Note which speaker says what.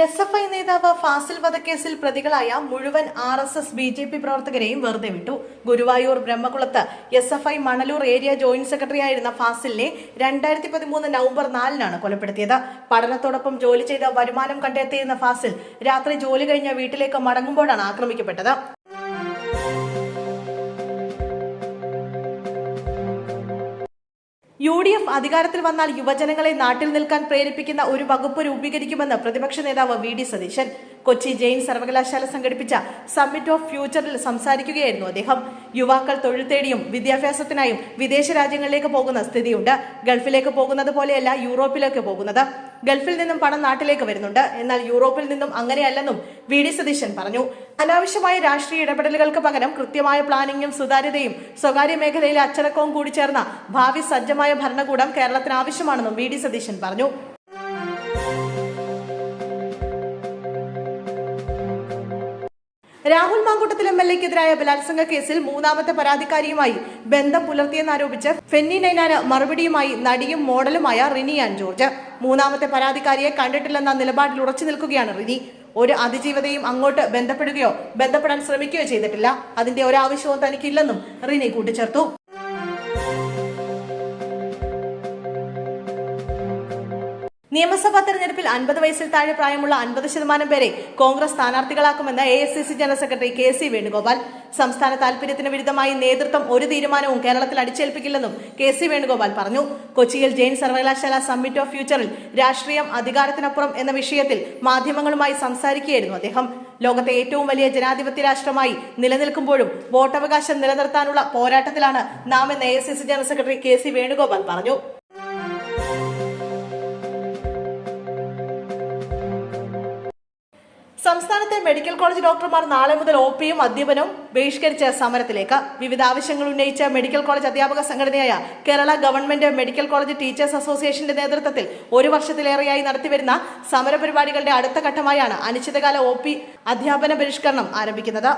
Speaker 1: S F I നേതാവ് ഫാസിൽ വധക്കേസിൽ പ്രതികളായ മുഴുവൻ R S S B J P പ്രവർത്തകരെയും വെറുതെ വിട്ടു. Guruvayur ബ്രഹ്മകുളത്ത് S F I Manalur area joint secretary ആയിരുന്ന ഫാസിലിനെ രണ്ടായിരത്തി പതിമൂന്ന് നവംബർ നാലിനാണ് കൊലപ്പെടുത്തിയത്. പഠനത്തോടൊപ്പം ജോലി ചെയ്ത് വരുമാനം കണ്ടെത്തിയിരുന്ന ഫാസിൽ രാത്രി ജോലി കഴിഞ്ഞ് വീട്ടിലേക്ക് മടങ്ങുമ്പോഴാണ് ആക്രമിക്കപ്പെട്ടത്. യു ഡി എഫ് അധികാരത്തിൽ വന്നാൽ യുവജനങ്ങളെ നാട്ടിൽ നിൽക്കാൻ പ്രേരിപ്പിക്കുന്ന ഒരു വകുപ്പ് രൂപീകരിക്കുമെന്ന് പ്രതിപക്ഷ നേതാവ് വി ഡി സതീശൻ. കൊച്ചി ജെയിൻ സർവകലാശാല സംഘടിപ്പിച്ച സമ്മിറ്റ് ഓഫ് ഫ്യൂച്ചറിൽ സംസാരിക്കുകയായിരുന്നു അദ്ദേഹം. യുവാക്കൾ തൊഴിൽ തേടിയും വിദ്യാഭ്യാസത്തിനായും വിദേശ രാജ്യങ്ങളിലേക്ക് പോകുന്ന സ്ഥിതിയുണ്ട്. ഗൾഫിലേക്ക് പോകുന്നത് പോലെയല്ല യൂറോപ്പിലേക്ക് പോകുന്നത്. ഗൾഫിൽ നിന്നും പണം നാട്ടിലേക്ക് വരുന്നുണ്ട്. എന്നാൽ യൂറോപ്പിൽ നിന്നും അങ്ങനെയല്ലെന്നും വി ഡി സതീശൻ പറഞ്ഞു. അനാവശ്യമായ രാഷ്ട്രീയ ഇടപെടലുകൾക്ക് പകരം കൃത്യമായ പ്ലാനിങ്ങും സുതാര്യതയും സ്വകാര്യ മേഖലയിലെ അച്ചടക്കവും കൂടി ചേർന്ന ഭാവി സജ്ജമായ ഭരണകൂടം കേരളത്തിന് ആവശ്യമാണെന്നും വി ഡി സതീശൻ പറഞ്ഞു. രാഹുൽ മാങ്കൂട്ടത്തിൽ എം എൽ എക്കെതിരായ ബലാത്സംഗ കേസിൽ മൂന്നാമത്തെ പരാതിക്കാരിയുമായി ബന്ധം പുലർത്തിയെന്നാരോപിച്ച് ഫെന്നി നൈനാന് മറുപടിയുമായി നടിയും മോഡലുമായ റിനി ആൻ ജോർജ്. മൂന്നാമത്തെ പരാതിക്കാരിയെ കണ്ടിട്ടില്ലെന്ന നിലപാടിൽ ഉറച്ചു നിൽക്കുകയാണ് റിനി. ഒരു അതിജീവതയും അങ്ങോട്ട് ബന്ധപ്പെടുകയോ ബന്ധപ്പെടാൻ ശ്രമിക്കുകയോ ചെയ്തിട്ടില്ല. അതിന്റെ ഒരാവശ്യവും തനിക്കില്ലെന്നും റിനി കൂട്ടിച്ചേർത്തു. നിയമസഭാ തെരഞ്ഞെടുപ്പിൽ അൻപത് വയസ്സിൽ താഴെ പ്രായമുള്ള അൻപത് ശതമാനം പേരെ Congress സ്ഥാനാർത്ഥികളാക്കുമെന്ന് A S C C general secretary K C Venugopal. സംസ്ഥാന താൽപര്യത്തിന് വിരുദ്ധമായി നേതൃത്വം ഒരു തീരുമാനവും കേരളത്തിൽ അടിച്ചേൽപ്പിക്കില്ലെന്നും കെ സി വേണുഗോപാൽ പറഞ്ഞു. കൊച്ചിയിൽ ജെയിൻ സർവകലാശാല സമ്മിറ്റ് ഓഫ് ഫ്യൂച്ചറിൽ രാഷ്ട്രീയം അധികാരത്തിനപ്പുറം എന്ന വിഷയത്തിൽ മാധ്യമങ്ങളുമായി സംസാരിക്കുകയായിരുന്നു അദ്ദേഹം. ലോകത്തെ ഏറ്റവും വലിയ ജനാധിപത്യ രാഷ്ട്രമായി നിലനിൽക്കുമ്പോഴും വോട്ടവകാശം നിലനിർത്താനുള്ള പോരാട്ടത്തിലാണ് നാം എന്ന് A S C C general secretary K C Venugopal പറഞ്ഞു. സംസ്ഥാനത്തെ മെഡിക്കൽ കോളേജ് ഡോക്ടർമാർ നാളെ മുതൽ ഒ പിയും അധ്യാപനവും ബഹിഷ്കരിച്ച സമരത്തിലേക്ക്. വിവിധ ആവശ്യങ്ങൾ ഉന്നയിച്ച മെഡിക്കൽ കോളേജ് അധ്യാപക സംഘടനയായ Kerala government medical college teachers അസോസിയേഷന്റെ നേതൃത്വത്തിൽ ഒരു വർഷത്തിലേറെയായി നടത്തിവരുന്ന സമരപരിപാടികളുടെ അടുത്ത ഘട്ടമായാണ് അനിശ്ചിതകാല ഒ പി അധ്യാപന ബഹിഷ്കരണം ആരംഭിക്കുന്നത്.